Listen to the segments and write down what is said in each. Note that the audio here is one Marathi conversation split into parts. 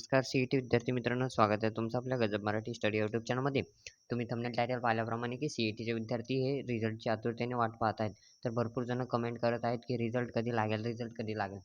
नमस्कार सी ई टी विद्यार्थी मित्रांनो स्वागत आहे तुमचं आपल्या गजब मराठी स्टडी यूट्यूब चॅनलमध्ये. तुम्ही थंबनेल टायटल पाहिल्याप्रमाणे की सी ई टीचे विद्यार्थी हे रिझल्टची आतुरतेने वाट पाहत आहेत. तर भरपूर जण कमेंट करत आहेत की रिझल्ट कधी लागेल रिझल्ट कधी लागेल.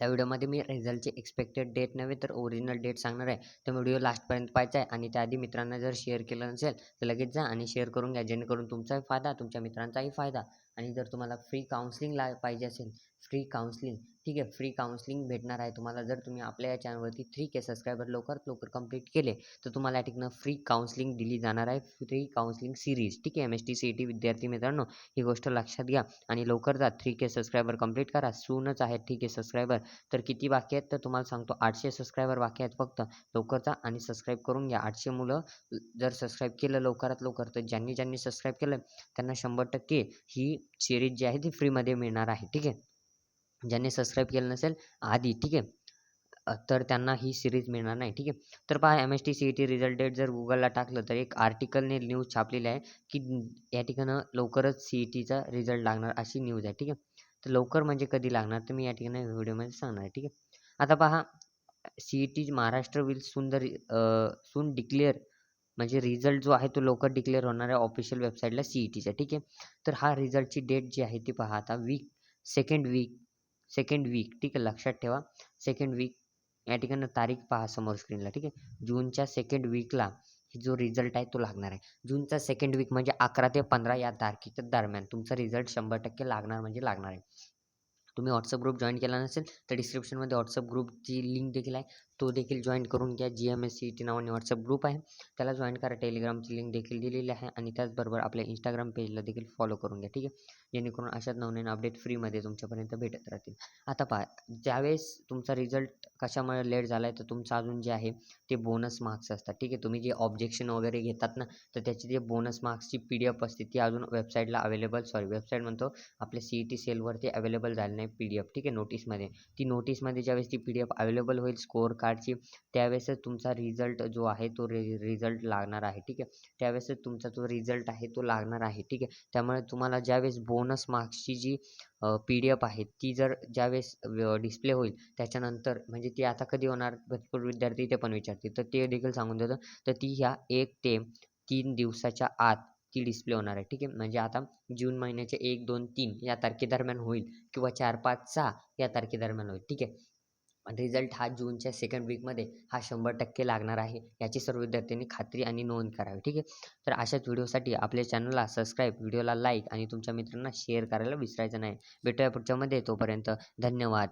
त्या व्हिडिओमध्ये मी रिझल्टची एक्सपेक्टेड डेट नव्हे तर ओरिजिनल डेट सांगणार आहे. तर व्हिडिओ लास्टपर्यंत पाहायचा आहे आणि त्याआधी मित्रांना जर शेअर केलं नसेल तर लगेच जा आणि शेअर करून घ्या जेणेकरून तुमचाही फायदा तुमच्या मित्रांचाही फायदा. आणि जर तुम्हाला फ्री काउन्सिलिंग ला पाहिजे असेल फ्री काउन्सलिंग. ठीक आहे फ्री काउन्सलिंग भेटणार आहे तुम्हाला. जर तुम्ही आपल्या या चॅनलवरती थ्री के सबस्क्रायबर लवकरात लवकर कंप्लीट केले तर तुम्हाला या ठिकाणी फ्री काउन्सलिंग दिली जाणार आहे. फ्री काउन्सलिंग सिरीज ठीक आहे M S T C E T विद्यार्थी मित्रांनो ही गोष्ट लक्षात घ्या. आणि लवकर जा. थ्री के सबस्क्रायबर कंप्लीट करा. सूनच आहेत ठीक आहे सबस्क्रायबर तर किती बाकी आहेत? तर तुम्हाला सांगतो आठशे सबस्क्रायबर बाकी आहेत फक्त. लवकर जा आणि सबस्क्राईब करून घ्या. आठशे मुलं जर सबस्क्राईब केलं लवकरात लवकर तर ज्यांनी ज्यांनी सबस्क्राईब केलं त्यांना शंभर टक्के ही सिरीज जी आहे ती फ्रीमध्ये मिळणार आहे. ठीक आहे? ज्यांनी सबस्क्राईब केलं नसेल आधी ठीक आहे? तर त्यांना ही सिरीज मिळणार नाही ठीक आहे? तर पहा M S T C E T result date जर गुगलला टाकलं तर एक आर्टिकलने न्यूज छापलेली आहे की या ठिकाणं लवकरच सी ई टीचा रिझल्ट लागणार अशी न्यूज आहे ठीक आहे? तर लवकर म्हणजे कधी लागणार तर मी या ठिकाणी व्हिडिओमध्ये सांगणार आहे ठीक आहे? आता पहा C E T Maharashtra will सुंदर सून डिक्लेअर म्हणजे रिझल्ट जो आहे तो लवकर डिक्लेअर होणार आहे ऑफिशियल वेबसाईटला सी ई टीचा ठीक आहे? तर हा रिझल्टची डेट जी आहे ती पहा आता week second week second week ठीक आहे? लक्षात ठेवा. सेकंड वीक या ठिकाणी तारीख पहा समोर स्क्रीनला ठीक आहे? जूनच्या सेकंड वीकला जो रिझल्ट आहे तो लागणार आहे. जूनचा सेकंड वीक म्हणजे अकरा ते पंधरा या तारखेच्या दरम्यान तुमचा रिझल्ट शंभर टक्के लागणार म्हणजे लागणार आहे. तुम्ही व्हॉट्सअप ग्रुप जॉईन केला नसेल तर डिस्क्रिप्शनमध्ये व्हॉट्सअप ग्रुपची लिंक देखील आहे. तो देखील जॉईन करून घ्या. G M S C T नावाने व्हॉट्सअप ग्रुप आहे. त्याला जॉईन करा. टेलिग्रामची लिंक देखील दिलेली आहे आणि त्याचबरोबर आपल्या इंस्टाग्राम पेजला देखील फॉलो करून घ्या. ठीक आहे? जेणेकरून अशाच नवनवीन अपडेट फ्रीमध्ये तुमच्यापर्यंत भेटत राहतील. आता पहा ज्यावेळेस तुमचा रिझल्ट कशामुळे लेट झाला आहे तर तुमचं अजून जे आहे ते बोनस मार्क्स असतात. ठीक आहे? तुम्ही जे ऑब्जेक्शन वगैरे घेतात ना तर त्याची जे बोनस मार्क्सची पी डी एफ असते ती अजून वेबसाईटला अवेलेबल सॉरी वेबसाईट म्हणतो आपल्या सी ई टी सेलवरती अवेलेबल झाली नाही पी डी एफ ठीक आहे? नोटीसमध्ये ती नोटीसमध्ये ज्यावेळेस ती पी डी एफ अवेलेबल होईल स्कोअर कार्ड कार्डची त्यावेळेसच तुमचा रिझल्ट जो आहे तो रि रिझल्ट लागणार आहे. ठीक आहे? त्यावेळेसच तुमचा जो रिझल्ट आहे तो लागणार आहे. ठीक आहे? त्यामुळे तुम्हाला ज्यावेळेस बोनस मार्क्सची जी पी डी एफ आहे ती जर ज्यावेळेस डिस्प्ले होईल त्याच्यानंतर म्हणजे ती आता कधी होणार? भरपूर विद्यार्थी ते पण विचारतील. तर ते देखील सांगून देतो. तर ती ह्या एक ते तीन दिवसाच्या आत ती डिस्प्ले होणार आहे. ठीक आहे? म्हणजे आता जून महिन्याचे एक दोन तीन या तारखेदरम्यान होईल किंवा चार पाच सहा या तारखेदरम्यान होईल. ठीक आहे? रिझल्ट हा जूनच्या सेकंड वीकमध्ये हा शंभर टक्के लागणार आहे याची सर्व विद्यार्थ्यांनी खात्री आणि नोंद करावी ठीक आहे? तर अशाच व्हिडिओसाठी आपल्या चॅनलला सबस्क्राईब व्हिडिओला लाईक आणि तुमच्या मित्रांना शेअर करायला विसरायचं नाही. भेटूया पुढच्यामध्ये तोपर्यंत धन्यवाद.